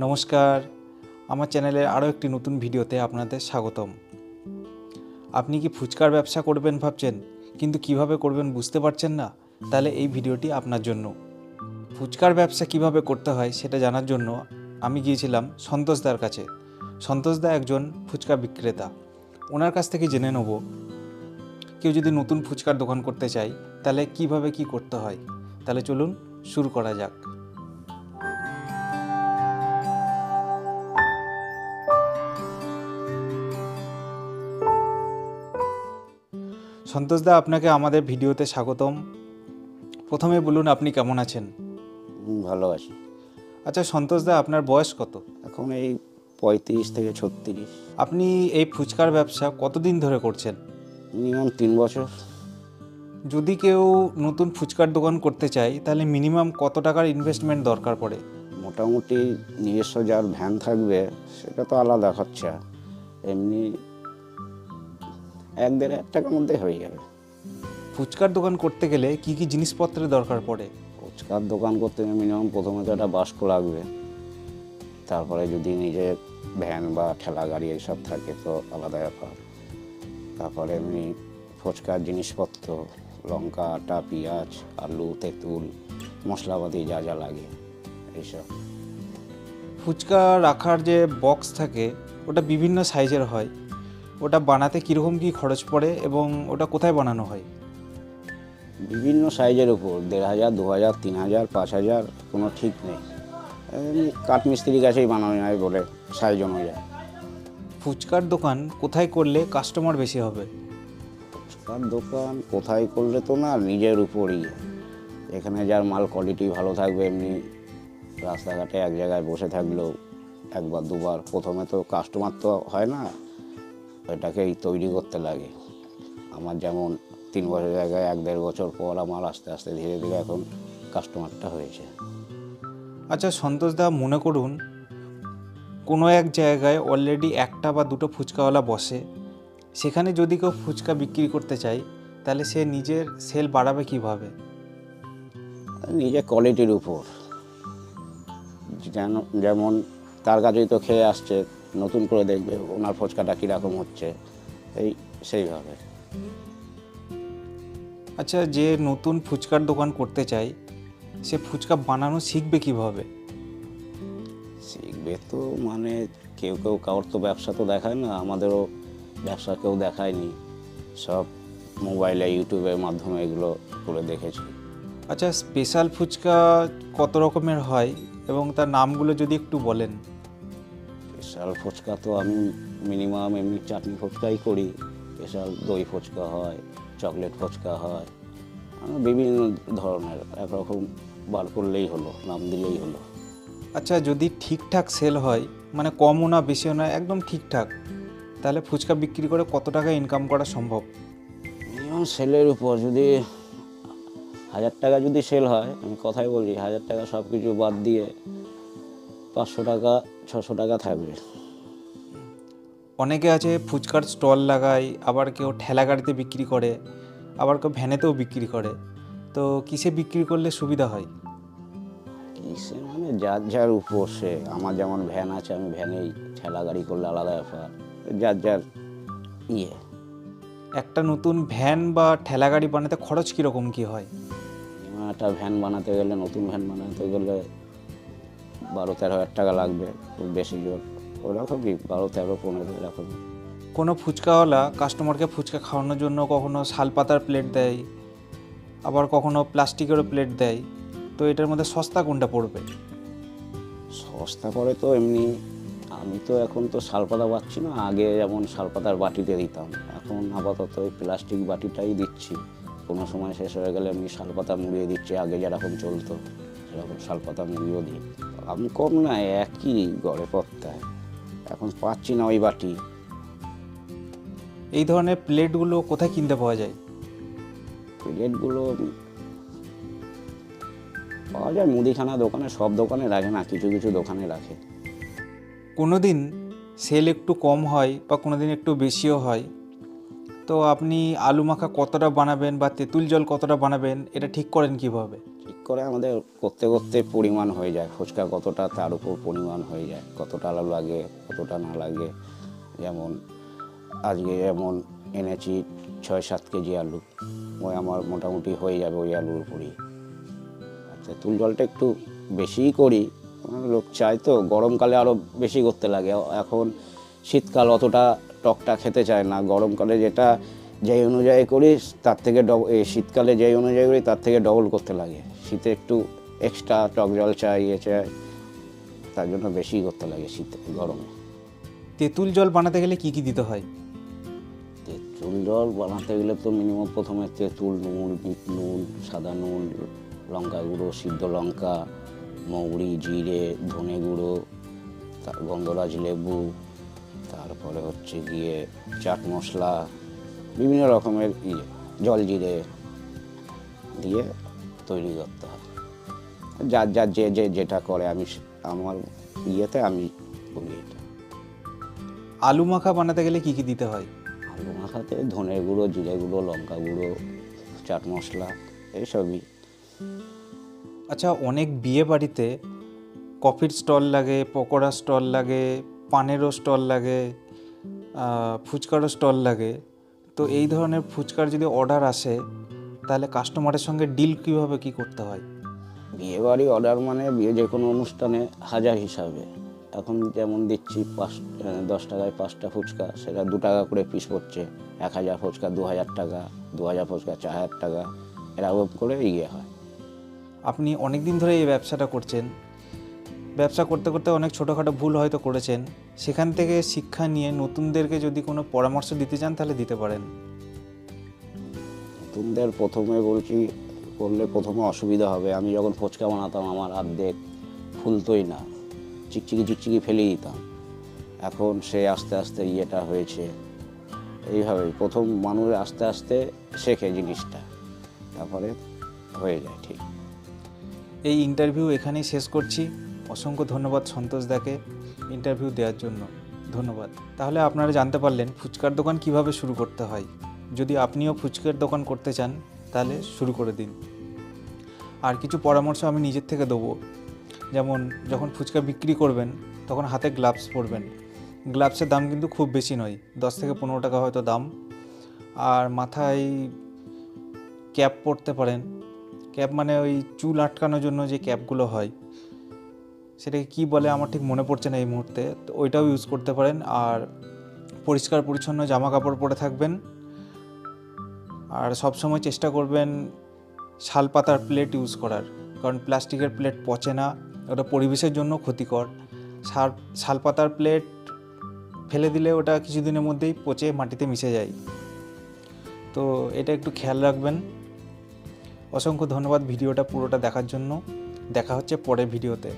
নমস্কার। আমার চ্যানেলের আরও একটি নতুন ভিডিওতে আপনাদের স্বাগতম। আপনি কি ফুচকার ব্যবসা করবেন ভাবছেন? কিন্তু কীভাবে করবেন বুঝতে পারছেন না? তাহলে এই ভিডিওটি আপনার জন্য। ফুচকার ব্যবসা কীভাবে করতে হয় সেটা জানার জন্য আমি গিয়েছিলাম সন্তোষদার কাছে। সন্তোষদা একজন ফুচকা বিক্রেতা। ওনার কাছ থেকে জেনে নেব, কেউ যদি নতুন ফুচকার দোকান করতে চায়, তাহলে কীভাবে কি করতে হয়? তাহলে চলুন শুরু করা যাক। সন্তোষদা আপনাকে আমাদের ভিডিওতে স্বাগতম। প্রথমে বলুন আপনি কেমন আছেন? ভালো আছি। আচ্ছা সন্তোষদা আপনার বয়স কত? এখন এই পঁয়ত্রিশ থেকে ছত্রিশ। আপনি এই ফুচকার ব্যবসা কতদিন ধরে করছেন? মিনিমাম তিন বছর। যদি কেউ নতুন ফুচকার দোকান করতে চায় তাহলে মিনিমাম কত টাকার ইনভেস্টমেন্ট দরকার পড়ে? মোটামুটি নিজস্ব যার ভ্যান থাকবে সেটা তো আলাদা খরচা। এমনি এক দেড় হাজার টাকার মধ্যে হয়ে যাবে ফুচকার দোকান করতে গেলে কি কি জিনিসপত্রের দরকার পড়ে? ফুচকার দোকান করতে গেলে মিনিমাম প্রথমে তো একটা বাস্ক লাগবে। তারপরে যদি নিজের ভ্যান বা ঠেলা গাড়ি এইসব থাকে তো আলাদা ব্যাপার। তারপরে এমনি ফুচকার জিনিসপত্র লঙ্কা আটা পেঁয়াজ আলু তেঁতুল মশলাপাতি যা যা লাগে এইসব। ফুচকা রাখার যে বক্স থাকে ওটা বিভিন্ন সাইজের হয়। ওটা বানাতে কীরকম কী খরচ পড়ে এবং ওটা কোথায় বানানো হয়? বিভিন্ন সাইজের উপর দেড় হাজার দু হাজার তিন হাজার পাঁচ হাজার কোনো ঠিক নেই। কাঠমিস্ত্রির কাছেই বানানো যায় বলে সাইজ অনুযায়ী। ফুচকার দোকান কোথায় করলে কাস্টমার বেশি হবে? ফুচকার দোকান কোথায় করলে তো না নিজের উপরই। এখানে যার মাল কোয়ালিটি ভালো থাকবে এমনি রাস্তাঘাটে এক জায়গায় বসে থাকলেও একবার দুবার প্রথমে তো কাস্টমার তো হয় না এটাকেই তৈরি করতে লাগে। আমার যেমন তিন বছর জায়গায় এক দেড় বছর পর আমার আস্তে আস্তে ধীরে ধীরে এখন কাস্টমারটা হয়েছে। আচ্ছা সন্তোষদা মনে করুন কোনো এক জায়গায় অলরেডি একটা বা দুটো ফুচকাওয়ালা বসে। সেখানে যদি কেউ ফুচকা বিক্রি করতে চায় তাহলে সে নিজের সেল বাড়াবে কীভাবে? নিজের কোয়ালিটির উপর। যেন যেমন তার কাছেই তো খেয়ে আসছে নতুন করে দেখবে ওনার ফুচকাটা কীরকম হচ্ছে। এই সেইভাবে। আচ্ছা যে নতুন ফুচকার দোকান করতে চাই সে ফুচকা বানানো শিখবে কীভাবে? শিখবে তো মানে কেউ কেউ কারোর তো ব্যবসা তো দেখায় না আমাদেরও ব্যবসা কেউ দেখায়নি। সব মোবাইলে ইউটিউবের মাধ্যমে এগুলো করে দেখেছি। আচ্ছা স্পেশাল ফুচকা কত রকমের হয়? এবং তার নামগুলো যদি একটু বলেন। স্পেশাল ফুচকা তো আমি মিনিমাম এমনি চাটনি ফুচকাই করি। স্পেশাল দই ফুচকা হয় চকলেট ফুচকা হয় আমি বিভিন্ন ধরনের একরকম বার করলেই হলো নাম দিলেই হলো। আচ্ছা যদি ঠিকঠাক সেল হয় মানে কমও না বেশিও না একদম ঠিকঠাক তাহলে ফুচকা বিক্রি করে কত টাকা ইনকাম করা সম্ভব? মিনিমাম সেলের উপর যদি হাজার টাকা যদি সেল হয় আমি কথাই বলি হাজার টাকা সব কিছু বাদ দিয়ে পাঁচশো টাকা ছশো টাকা থাকবে। অনেকে আছে ফুচকার স্টল লাগায় আবার কেউ ঠেলা গাড়িতে বিক্রি করে আবার কেউ ভ্যানেতেও বিক্রি করে। তো কিসে বিক্রি করলে সুবিধা হয়? কিসে মানে যার যার উপর সে আমার যেমন ভ্যান আছে আমি ভ্যানেই ঠেলা গাড়ি করলে আলাদা ব্যাপার। যার যার ইয়ে। একটা নতুন ভ্যান বা ঠেলা গাড়ি বানাতে খরচ কীরকম কী হয়? একটা ভ্যান বানাতে গেলে নতুন ভ্যান বানাতে গেলে বারো তেরো হাজার টাকা লাগবে খুব বেশি জোর ওরকমই বারো তেরো পনেরো এরকম। কোনো ফুচকাওয়ালা কাস্টমারকে ফুচকা খাওয়ানোর জন্য কখনো শালপাতার প্লেট দেয় আবার কখনো প্লাস্টিকেরও প্লেট দেয় তো এটার মধ্যে সস্তা কোনটা পড়বে? সস্তা করে তো এমনি আমি তো এখন তো শালপাতা পাচ্ছি না আগে যেমন শালপাতার বাটিতে দিতাম এখন আপাতত ওই প্লাস্টিক বাটিটাই দিচ্ছি। কোনো সময় শেষ হয়ে গেলে এমনি শালপাতা মুড়িয়ে দিচ্ছি আগে যেরকম চলতো। সেরকম শালপাতা মুড়িয়েও দিই। আমি কম না একই গড়ে পড়তায়। এখন পাচ্ছি না ওই বাটি। এই ধরনের প্লেটগুলো কোথায় কিনতে পাওয়া যায়? প্লেটগুলো পাওয়া যায় মুদিখানা দোকানে সব দোকানে রাখে না কিছু কিছু দোকানে রাখে। কোনো দিন সেল একটু কম হয় বা কোনো দিন একটু বেশিও হয় তো আপনি আলু মাখা কতটা বানাবেন বা তেঁতুল জল কতটা বানাবেন এটা ঠিক করেন কীভাবে? করে আমাদের করতে করতে পরিমাণ হয়ে যায়। ফুচকা কতটা তার উপর পরিমাণ হয়ে যায়, কতটা আলু লাগে, কতটা না লাগে। যেমন আজকে যেমন এনেছি ছয় সাত কেজি আলু, ওই আমার মোটামুটি হয়ে যাবে ওই আলুর উপরই। আচ্ছা তুল জলটা একটু বেশিই করি লোক চায় তো, গরমকালে আরও বেশি করতে লাগে। এখন শীতকাল অতটা টকটা খেতে চায় না, গরমকালে যেটা যেই অনুযায়ী করি তার থেকে এই শীতকালে যেই অনুযায়ী করি তার থেকে ডবল করতে লাগে। শীতে একটু এক্সট্রা টক জল চাই ইয়ে চাই তার জন্য বেশি করতে লাগে শীতে গরমে। তেঁতুল জল বানাতে গেলে কি কি দিতে হয়? তেঁতুল জল বানাতে গেলে তো মিনিমাম প্রথমে তেঁতুল নুন বিট নুন সাদা নুন লঙ্কা গুঁড়ো সিদ্ধ লঙ্কা মৌরি জিরে ধনে গুঁড়ো তার গন্ধরাজ লেবু তারপরে হচ্ছে গিয়ে চাট মশলা বিভিন্ন রকমের ইয়ে জল জিরে দিয়ে তৈরি করতে হয়। যার যার যে যে যেটা করে আমি আমার ইয়েতে আমি বলি এটা। আলু মাখা বানাতে গেলে কি কি দিতে হয়? আলু মাখাতে ধনে গুঁড়ো জিরে গুঁড়ো লঙ্কা গুঁড়ো চাট মশলা এইসবই আচ্ছা অনেক বিয়ে বাড়িতে কফির স্টল লাগে পকোড়া স্টল লাগে পানেরও স্টল লাগে ফুচকারও স্টল লাগে। তো এই ধরনের ফুচকার যদি অর্ডার আসে তাহলে কাস্টমারের সঙ্গে ডিল কীভাবে কি করতে হয়? বিয়ে বাড়ি অর্ডার মানে বিয়ে যে কোনো অনুষ্ঠানে হাজার হিসাবে। এখন যেমন দিচ্ছি পাঁচ দশ টাকায় পাঁচটা ফুচকা সেটা দু টাকা করে পিস পড়ছে এক হাজার ফুচকা দু হাজার টাকা দু হাজার ফুচকা চার হাজার টাকা এরকম করে ইয়ে হয়। আপনি অনেক দিন ধরে এই ব্যবসাটা করছেন। ব্যবসা করতে করতে অনেক ছোটোখাটো ভুল হয়তো করেছেন। সেখান থেকে শিক্ষা নিয়ে নতুনদেরকে যদি কোনো পরামর্শ দিতে চান তাহলে দিতে পারেন। নতুনদের প্রথমে বলছি, করলে প্রথমে অসুবিধা হবে। আমি যখন ফুচকা বানাতাম, আমার অর্ধেক ফুলতোই না। চিকচিকি চিকচিকি ফেলে দিতাম। এখন সে আস্তে আস্তে ইয়েটা হয়েছে। এইভাবেই প্রথম মানুষ আস্তে আস্তে শেখে জিনিসটা। তারপরে হয়ে যায় ঠিক। এই ইন্টারভিউ এখানেই শেষ করছি। অসংখ্য ধন্যবাদ সন্তোষ দাকে ইন্টারভিউ দেওয়ার জন্য। ধন্যবাদ। তাহলে আপনারা জানতে পারলেন ফুচকার দোকান কীভাবে শুরু করতে হয়। যদি আপনিও ফুচকার দোকান করতে চান, তাহলে শুরু করে দিন। আর কিছু পরামর্শ আমি নিজের থেকে দেবো। যেমন, যখন ফুচকা বিক্রি করবেন, তখন হাতে গ্লাভস পরবেন। গ্লাভসের দাম কিন্তু খুব বেশি নয়, দশ থেকে পনেরো টাকা হয়তো দাম। আর মাথায় ক্যাপ পরতে পারেন। ক্যাপ মানে ওই চুল আটকানোর জন্য যে ক্যাপগুলো হয়। সেটাকে কি বলে আমার ঠিক মনে পড়ছে না এই মুহূর্তে। তো ওইটাও ইউজ করতে পারেন। আর পরিষ্কার পরিচ্ছন্ন জামা কাপড় পরে থাকবেন। আর সব সময় চেষ্টা করবেন শাল পাতার প্লেট ইউজ করার, কারণ প্লাস্টিকের প্লেট পচে না, ওটা পরিবেশের জন্য ক্ষতিকর। শাল শাল পাতার প্লেট ফেলে দিলে ওটা কিছুদিনের মধ্যেই পচে মাটিতে মিশে যায়। তো এটা একটু খেয়াল রাখবেন। অসংখ্য ধন্যবাদ ভিডিওটা পুরোটা দেখার জন্য। দেখা হচ্ছে পরের ভিডিওতে।